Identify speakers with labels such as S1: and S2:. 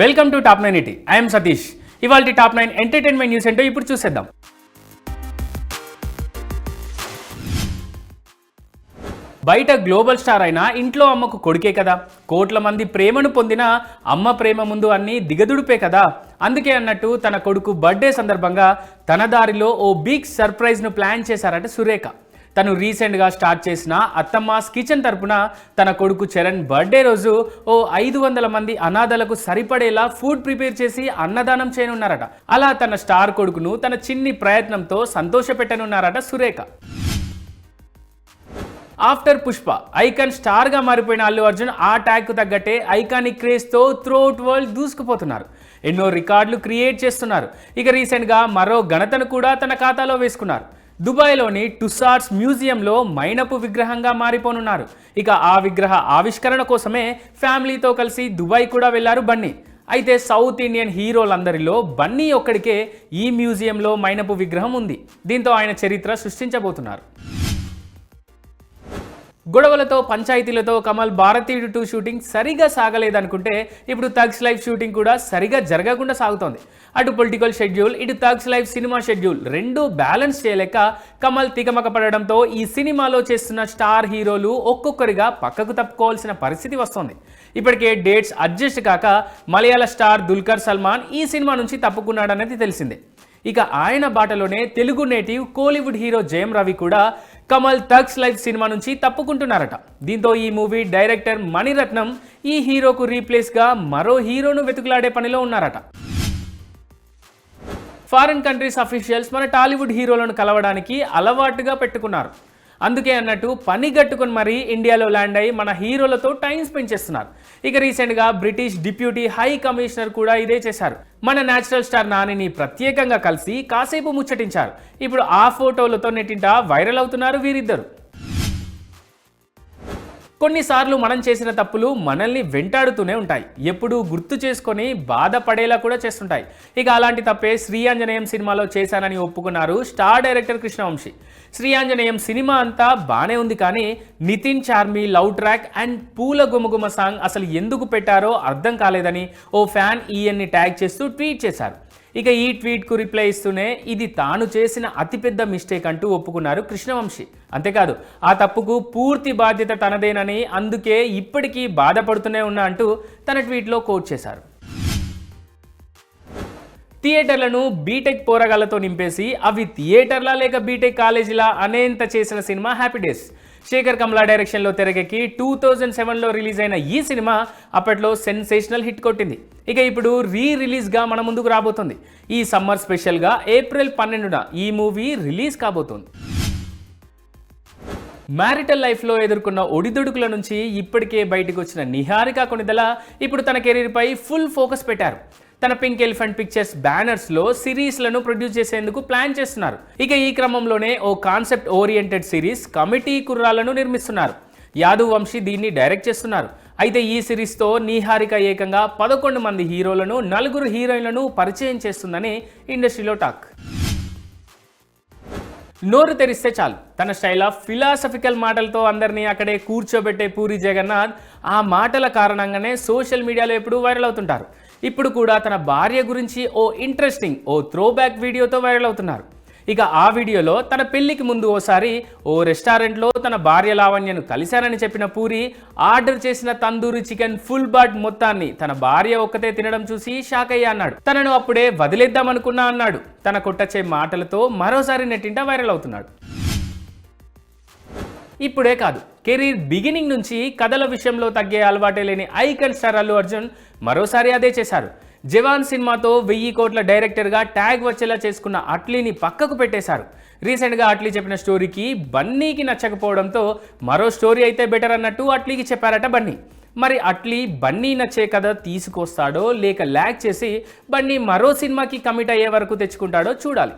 S1: Welcome to top nine eighty I'm Satish ఇవాళ top nine entertainment news ఏంటో ఇప్పుడు చూసేద్దాం. బయట గ్లోబల్ స్టార్ అయినా ఇంట్లో అమ్మకు కొడుకే కదా. కోట్ల మంది ప్రేమను పొందిన అమ్మ ప్రేమ ముందు అన్ని దిగదుడిపే కదా. అందుకే అన్నట్టు తన కొడుకు బర్త్డే సందర్భంగా తన దారిలో ఓ బిగ్ సర్ప్రైజ్ను ప్లాన్ చేశారట సురేఖ. తను రీసెంట్గా స్టార్ట్ చేసిన అత్తమ్మాస్ కిచెన్ తరపున తన కొడుకు చరణ్ బర్త్డే రోజు ఓ ఐదు వందల మంది అనాథలకు సరిపడేలా ఫుడ్ ప్రిపేర్ చేసి అన్నదానం చేయనున్నారట. అలా తన స్టార్ కొడుకును తన చిన్ని ప్రయత్నంతో సంతోషపెట్టనున్నారట సురేఖ. ఆఫ్టర్ పుష్ప ఐకాన్ స్టార్గా మారిపోయిన అల్లు అర్జున్ ఆ ట్యాగ్కు తగ్గట్టే ఐకానిక్ క్రేజ్తో త్రూఅవుట్ వరల్డ్ దూసుకుపోతున్నారు. ఎన్నో రికార్డులు క్రియేట్ చేస్తున్నారు. ఇక రీసెంట్గా మరో ఘనతను కూడా తన ఖాతాలో వేసుకున్నారు. దుబాయ్లోని టుసార్స్ మ్యూజియంలో మైనపు విగ్రహంగా మారిపోనున్నారు. ఇక ఆ విగ్రహ ఆవిష్కరణ కోసమే ఫ్యామిలీతో కలిసి దుబాయ్ కూడా వెళ్ళారు బన్నీ. అయితే సౌత్ ఇండియన్ హీరోలందరిలో బన్నీ ఒక్కడికే ఈ మ్యూజియంలో మైనపు విగ్రహం ఉంది. దీంతో ఆయన చరిత్ర సృష్టించబోతున్నారు. గొడవలతో పంచాయతీలతో కమల్ భారతీయుడు టూ షూటింగ్ సరిగా సాగలేదనుకుంటే ఇప్పుడు థగ్స్ లైఫ్ షూటింగ్ కూడా సరిగా జరగకుండా సాగుతోంది. అటు పొలిటికల్ షెడ్యూల్ ఇటు థగ్స్ లైఫ్ సినిమా షెడ్యూల్ రెండు బ్యాలెన్స్ చేయలేక కమల్ తికమక పడడంతో ఈ సినిమాలో చేస్తున్న స్టార్ హీరోలు ఒక్కొక్కరిగా పక్కకు తప్పుకోవాల్సిన పరిస్థితి వస్తోంది. ఇప్పటికే డేట్స్ అడ్జస్ట్ కాక మలయాళ స్టార్ దుల్కర్ సల్మాన్ ఈ సినిమా నుంచి తప్పుకున్నాడనేది తెలిసిందే. ఇక ఆయన బాటలోనే తెలుగు నేటివ్ కోలీవుడ్ హీరో జయం రవి కూడా కమల్ తగ్స్ లైఫ్ సినిమా నుంచి తప్పుకుంటున్నారట. దీంతో ఈ మూవీ డైరెక్టర్ మణిరత్నం ఈ హీరోకు రీప్లేస్గా మరో హీరోను వెతుకులాడే పనిలో ఉన్నారట. ఫారిన్ కంట్రీస్ అఫీషియల్స్ మన టాలీవుడ్ హీరోలను కలవడానికి అలవాటుగా పెట్టుకున్నారు. అందుకే అన్నట్టు పని గట్టుకుని మరీ ఇండియాలో ల్యాండ్ అయ్యి మన హీరోలతో టైం స్పెండ్ చేస్తున్నారు. ఇక రీసెంట్గా బ్రిటిష్ డిప్యూటీ హై కమిషనర్ కూడా ఇదే చేశారు. మన నేచురల్ స్టార్ నానిని ప్రత్యేకంగా కలిసి కాసేపు ముచ్చటించారు. ఇప్పుడు ఆ ఫోటోలతో నెట్టింట వైరల్ అవుతున్నారు వీరిద్దరు. కొన్నిసార్లు మనం చేసిన తప్పులు మనల్ని వెంటాడుతూనే ఉంటాయి. ఎప్పుడూ గుర్తు చేసుకొని బాధపడేలా కూడా చేస్తుంటాయి. ఇక అలాంటి తప్పే శ్రీ ఆంజనేయం సినిమాలో చేశానని ఒప్పుకున్నారు star director Krishna Vamsi. Shri Anjaneyam cinema అంతా బాగానే ఉంది కానీ Nithin Charmi love track and Poola Gumaguma song అసలు ఎందుకు పెట్టారో అర్థం కాలేదని ఓ ఫ్యాన్ ఈయన్ని ట్యాగ్ చేస్తూ ట్వీట్ చేశారు. ఇక ఈ ట్వీట్కు రిప్లై ఇస్తూనే ఇది తాను చేసిన అతిపెద్ద మిస్టేక్ అంటూ ఒప్పుకున్నారు కృష్ణవంశీ. అంతేకాదు ఆ తప్పుకు పూర్తి బాధ్యత తనదేనని అందుకే ఇప్పటికీ బాధపడుతూనే ఉన్నా అంటూ తన ట్వీట్లో కోట్ చేశారు. థియేటర్లను బీటెక్ పోరగాళ్ళతో నింపేసి అవి థియేటర్లా లేక బీటెక్ కాలేజీలా అనేంత చేసిన cinema Happy Days. Sekhar Kammula డైరెక్షన్లో తెరకెక్కి టూ థౌజండ్ సెవెన్లో రిలీజ్ అయిన ఈ సినిమా అప్పట్లో సెన్సేషనల్ హిట్ కొట్టింది. ఇక ఇప్పుడు రీ రిలీజ్గా మన ముందుకు రాబోతుంది. ఈ సమ్మర్ స్పెషల్గా ఏప్రిల్ పన్నెండున ఈ మూవీ రిలీజ్ కాబోతుంది. మ్యారిటల్ లైఫ్లో ఎదుర్కొన్న ఒడిదుడుకుల నుంచి ఇప్పటికే బయటకు వచ్చిన నిహారిక కొనిదల ఇప్పుడు తన కెరీర్పై ఫుల్ ఫోకస్ పెట్టారు. తన పింక్ ఎలిఫెంట్ పిక్చర్స్ బ్యానర్స్లో సిరీస్లను ప్రొడ్యూస్ చేసేందుకు ప్లాన్ చేస్తున్నారు. ఇక ఈ క్రమంలోనే ఓ కాన్సెప్ట్ ఓరియంటెడ్ సిరీస్ కమిటీ కుర్రాలను నిర్మిస్తున్నారు. యాదవ్ వంశీ దీన్ని డైరెక్ట్ చేస్తున్నారు. అయితే ఈ సిరీస్తో నీహారిక ఏకంగా పదకొండు మంది హీరోలను నలుగురు హీరోయిన్లను పరిచయం చేస్తుందని ఇండస్ట్రీలో టాక్. నోరు తెరిస్తే చాలు. తన స్టైల్ ఆఫ్ ఫిలాసఫికల్ మాటలతో అందరినీ అక్కడే కూర్చోబెట్టే పూరి జగన్నాథ్ ఆ మాటల కారణంగానే సోషల్ మీడియాలో ఎప్పుడూ వైరల్ అవుతుంటారు. ఇప్పుడు కూడా తన భార్య గురించి ఓ ఇంట్రెస్టింగ్ ఓ త్రో బ్యాక్ వీడియోతో వైరల్ అవుతున్నారు. ఇక ఆ వీడియోలో తన పెళ్ళికి ముందు ఓసారి ఓ రెస్టారెంట్లో తన భార్య లావణ్యను కలిశానని చెప్పిన పూరి ఆర్డర్ చేసిన తందూరి చికెన్ ఫుల్ బాట్ మొత్తాన్ని తన భార్య ఒక్కతే తినడం చూసి షాక్ అయ్యా అన్నాడు. తనను అప్పుడే వదిలేద్దామనుకున్నా అన్నాడు. తన కొట్టచ్చే మాటలతో మరోసారి నెట్టింట వైరల్ అవుతున్నాడు. ఇప్పుడే కాదు. కెరీర్ బిగినింగ్ నుంచి కథల విషయంలో తగ్గే అలవాటే లేని ఐకన్ స్టార్ అల్లు అర్జున్ మరోసారి అదే చేశారు. జవాన్ సినిమాతో వెయ్యి కోట్ల డైరెక్టర్గా ట్యాగ్ వచ్చేలా చేసుకున్న అట్లీని పక్కకు పెట్టేశారు. రీసెంట్గా అట్లీ చెప్పిన స్టోరీకి బన్నీకి నచ్చకపోవడంతో మరో స్టోరీ అయితే బెటర్ అన్నట్టు అట్లీకి చెప్పారట బన్నీ. మరి అట్లీ బన్నీ నచ్చే కథ తీసుకొస్తాడో లేక ల్యాక్ చేసి బన్నీ మరో సినిమాకి కమిట్ అయ్యే వరకు తెచ్చుకుంటాడో చూడాలి.